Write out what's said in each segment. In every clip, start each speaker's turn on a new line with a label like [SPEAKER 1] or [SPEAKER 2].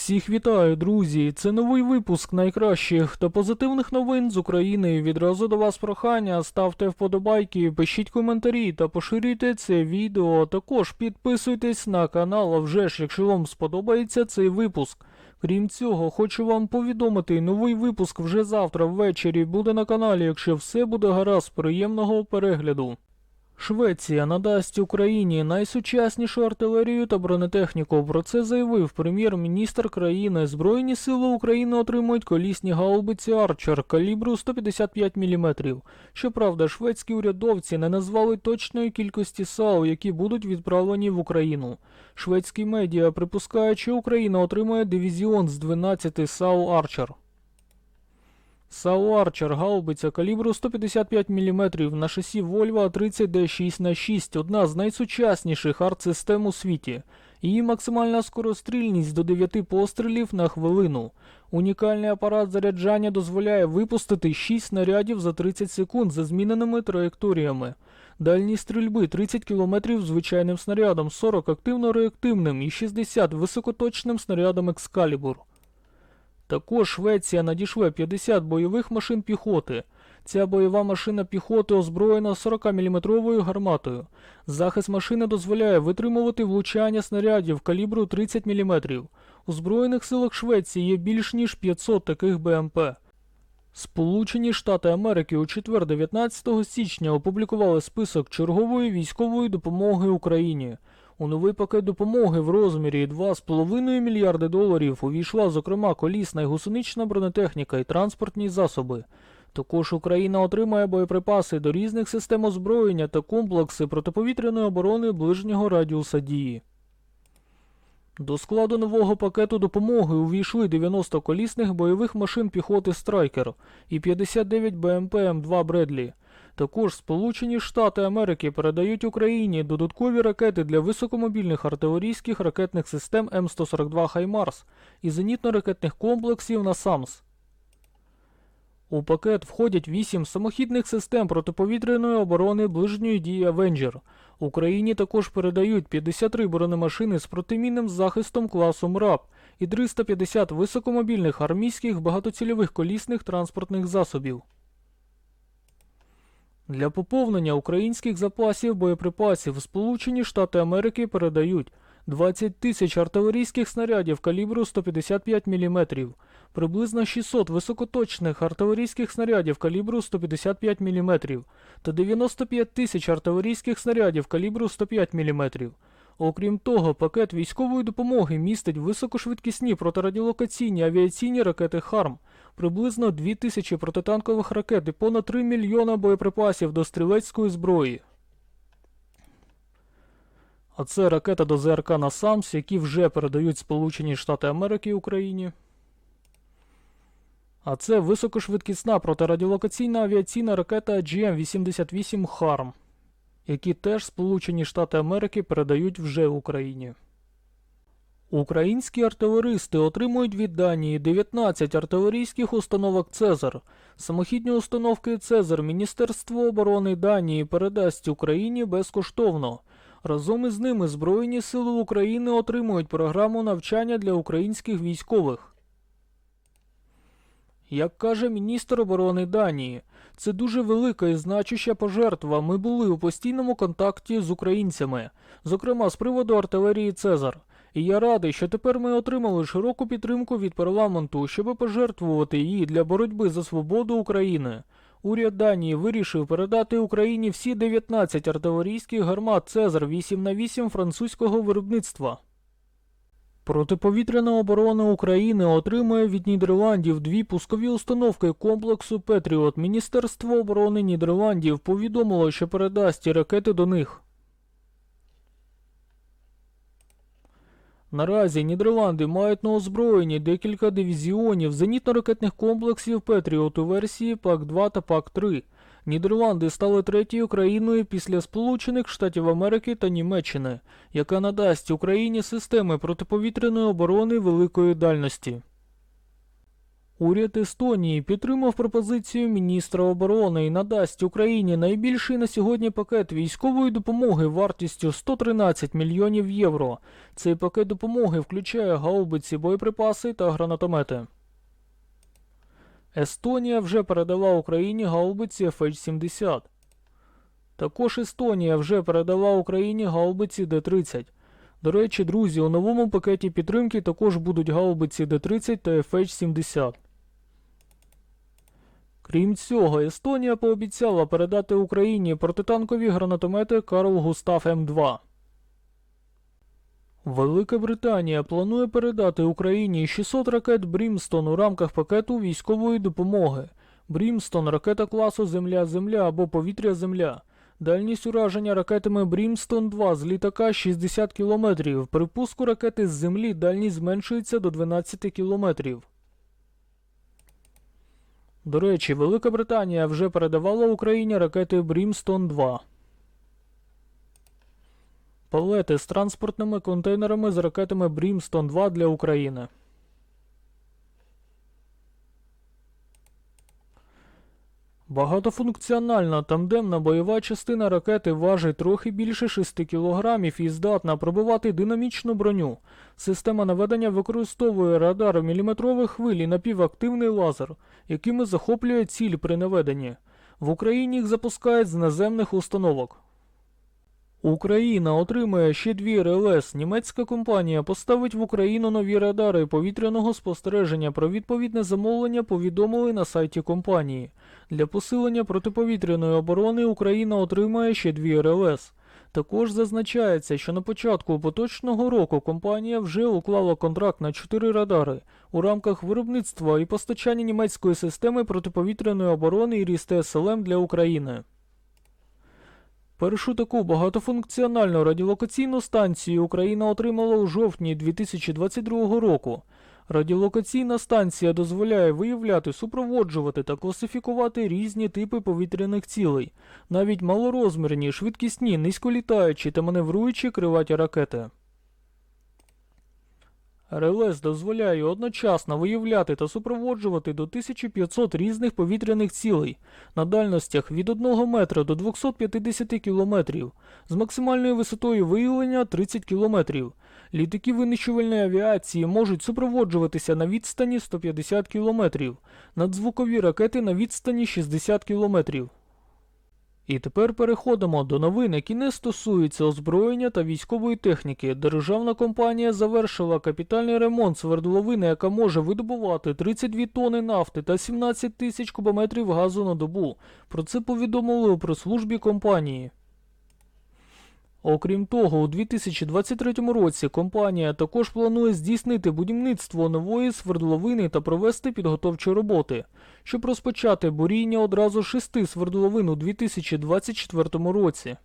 [SPEAKER 1] Всіх вітаю, друзі! Це новий випуск найкращих та позитивних новин з України. Відразу до вас прохання, ставте вподобайки, пишіть коментарі та поширюйте це відео. Також підписуйтесь на канал, а вже ж, якщо вам сподобається цей випуск. Крім цього, хочу вам повідомити, новий випуск вже завтра ввечері буде на каналі, якщо все буде гаразд, приємного перегляду. Швеція надасть Україні найсучаснішу артилерію та бронетехніку. Про це заявив прем'єр-міністр країни. Збройні сили України отримують колісні гаубиці Арчер калібру 155 мм. Щоправда, шведські урядовці не назвали точної кількості САУ, які будуть відправлені в Україну. Шведські медіа припускають, що Україна отримає дивізіон з 12 САУ Арчер. САУ Арчер гаубиця калібру 155 мм на шасі Volvo 30D 6х6, одна з найсучасніших арт-систем у світі. Її максимальна скорострільність до 9 пострілів на хвилину. Унікальний апарат заряджання дозволяє випустити 6 снарядів за 30 секунд за зміненими траєкторіями. Дальні стрільби 30 км звичайним снарядом, 40 активно-реактивним і 60 високоточним снарядом Excalibur. Також Швеція надійшла 50 бойових машин піхоти. Ця бойова машина піхоти озброєна 40-мм гарматою. Захист машини дозволяє витримувати влучання снарядів калібру 30 мм. У Збройних силах Швеції є більш ніж 500 таких БМП. Сполучені Штати Америки у четвер 19 січня опублікували список чергової військової допомоги Україні. У новий пакет допомоги в розмірі 2,5 мільярди доларів увійшла, зокрема, колісна і гусенична бронетехніка і транспортні засоби. Також Україна отримає боєприпаси до різних систем озброєння та комплекси протиповітряної оборони ближнього радіуса дії. До складу нового пакету допомоги увійшли 90 колісних бойових машин піхоти Страйкер і 59 БМП М2 Бредлі. Також Сполучені Штати Америки передають Україні додаткові ракети для високомобільних артилерійських ракетних систем М142 Хаймарс і зенітно-ракетних комплексів НАСАМС. У пакет входять 8 самохідних систем протиповітряної оборони ближньої дії Avenger. Україні також передають 53 бронемашини з протимінним захистом класу МРАП і 350 високомобільних армійських багатоцільових колісних транспортних засобів. Для поповнення українських запасів боєприпасів Сполучені Штати Америки передають 20 тисяч артилерійських снарядів калібру 155 мм, приблизно 600 високоточних артилерійських снарядів калібру 155 мм та 95 тисяч артилерійських снарядів калібру 105 мм. Окрім того, пакет військової допомоги містить високошвидкісні протирадіолокаційні авіаційні ракети ХАРМ, приблизно 2 тисячі протитанкових ракет і понад 3 мільйона боєприпасів до стрілецької зброї. А це ракета до ЗРК «Насамс», які вже передають Сполучені Штати Америки Україні. А це високошвидкісна протирадіолокаційна авіаційна ракета GM-88 «Харм», які теж Сполучені Штати Америки передають вже Україні. Українські артилеристи отримують від Данії 19 артилерійських установок Цезар. Самохідні установки Цезар Міністерство оборони Данії передасть Україні безкоштовно. Разом із ними Збройні сили України отримують програму навчання для українських військових. Як каже міністр оборони Данії, це дуже велика і значуща пожертва. Ми були у постійному контакті з українцями, зокрема з приводу артилерії Цезар. І я радий, що тепер ми отримали широку підтримку від парламенту, щоб пожертвувати її для боротьби за свободу України. Уряд Данії вирішив передати Україні всі 19 артилерійських гармат Цезар 8 на 8 французького виробництва. Протиповітряна оборона України отримує від Нідерландів дві пускові установки комплексу Петріот. Міністерство оборони Нідерландів повідомило, що передасть ракети до них. Наразі Нідерланди мають на озброєнні декілька дивізіонів зенітно-ракетних комплексів Петріот у версії ПАК-2 та ПАК-3. Нідерланди стали третьою країною після Сполучених Штатів Америки та Німеччини, яка надасть Україні системи протиповітряної оборони великої дальності. Уряд Естонії підтримав пропозицію міністра оборони і надасть Україні найбільший на сьогодні пакет військової допомоги вартістю 113 мільйонів євро. Цей пакет допомоги включає гаубиці, боєприпаси та гранатомети. Естонія вже передала Україні гаубиці FH-70. Також Естонія вже передала Україні гаубиці Д-30. До речі, друзі, у новому пакеті підтримки також будуть гаубиці Д-30 та FH-70. Крім цього, Естонія пообіцяла передати Україні протитанкові гранатомети Карл Густав М2. Велика Британія планує передати Україні 600 ракет Брімстон у рамках пакету військової допомоги. Брімстон ракета класу Земля-Земля або Повітря-Земля. Дальність ураження ракетами Брімстон 2 з літака 60 км. При пуску ракети з землі дальність зменшується до 12 км. До речі, Велика Британія вже передавала Україні ракети Брімстон 2. Палети з транспортними контейнерами з ракетами Брімстон 2 для України. Багатофункціональна тандемна бойова частина ракети важить трохи більше 6 кг і здатна пробивати динамічну броню. Система наведення використовує радар міліметрових хвиль і напівактивний лазер, якими захоплює ціль при наведенні. В Україні їх запускають з наземних установок. Україна отримає ще дві РЛС. Німецька компанія поставить в Україну нові радари повітряного спостереження. Про відповідне замовлення повідомили на сайті компанії. Для посилення протиповітряної оборони Україна отримає ще дві РЛС. Також зазначається, що на початку поточного року компанія вже уклала контракт на 4 радари у рамках виробництва і постачання німецької системи протиповітряної оборони і ріст СЛМ для України. Першу таку багатофункціональну радіолокаційну станцію Україна отримала у жовтні 2022 року. Радіолокаційна станція дозволяє виявляти, супроводжувати та класифікувати різні типи повітряних цілей, навіть малорозмірні, швидкісні, низьколітаючі та маневруючі криваті ракети. РЛС дозволяє одночасно виявляти та супроводжувати до 1500 різних повітряних цілей на дальностях від 1 метра до 250 кілометрів з максимальною висотою виявлення 30 кілометрів. Літаки винищувальної авіації можуть супроводжуватися на відстані 150 кілометрів, надзвукові ракети на відстані 60 кілометрів. І тепер переходимо до новин, які не стосуються озброєння та військової техніки. Державна компанія завершила капітальний ремонт свердловини, яка може видобувати 32 тони нафти та 17 тисяч кубометрів газу на добу. Про це повідомили у прес-службі компанії. Окрім того, у 2023 році компанія також планує здійснити будівництво нової свердловини та провести підготовчі роботи, щоб розпочати буріння одразу шести свердловин у 2024 році.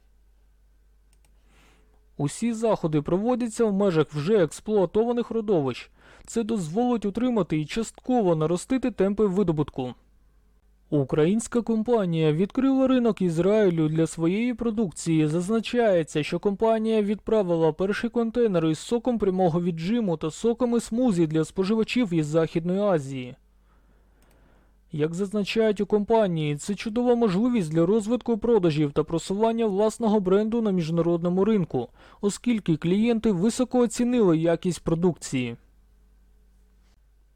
[SPEAKER 1] Усі заходи проводяться в межах вже експлуатованих родовищ. Це дозволить утримати і частково наростити темпи видобутку. Українська компанія відкрила ринок Ізраїлю для своєї продукції. Зазначається, що компанія відправила перший контейнер із соком прямого віджиму та соками смузі для споживачів із Західної Азії. Як зазначають у компанії, це чудова можливість для розвитку продажів та просування власного бренду на міжнародному ринку, оскільки клієнти високо оцінили якість продукції.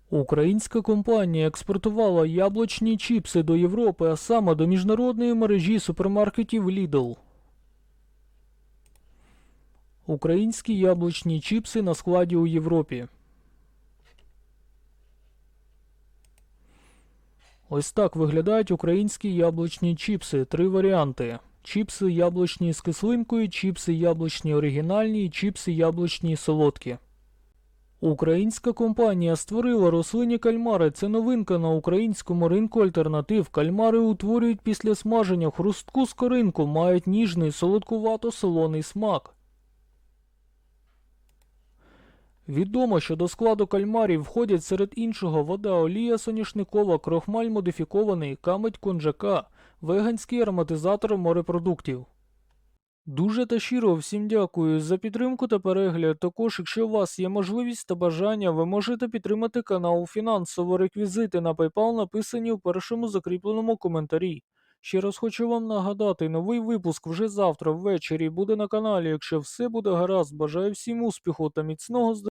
[SPEAKER 1] Українська компанія експортувала яблучні чіпси до Європи, а саме до міжнародної мережі супермаркетів Lidl. Українські яблучні чіпси на складі у Європі. Ось так виглядають українські яблучні чіпси. Три варіанти: чіпси яблучні з кислинкою, чіпси яблучні оригінальні і чіпси яблучні солодкі. Українська компанія створила рослинні кальмари. Це новинка на українському ринку альтернатив. Кальмари утворюють після смаження хрустку скоринку, мають ніжний солодкувато-солоний смак. Відомо, що до складу кальмарів входять серед іншого вода, олія соняшникова, крохмаль модифікований, камедь конжака, веганський ароматизатор морепродуктів. Дуже та щиро всім дякую за підтримку та перегляд. Також, якщо у вас є можливість та бажання, ви можете підтримати канал фінансово. Реквізити на PayPal написані у першому закріпленому коментарі. Ще раз хочу вам нагадати, новий випуск вже завтра ввечері буде на каналі. Якщо все буде гаразд, бажаю всім успіху та міцного здоров'я.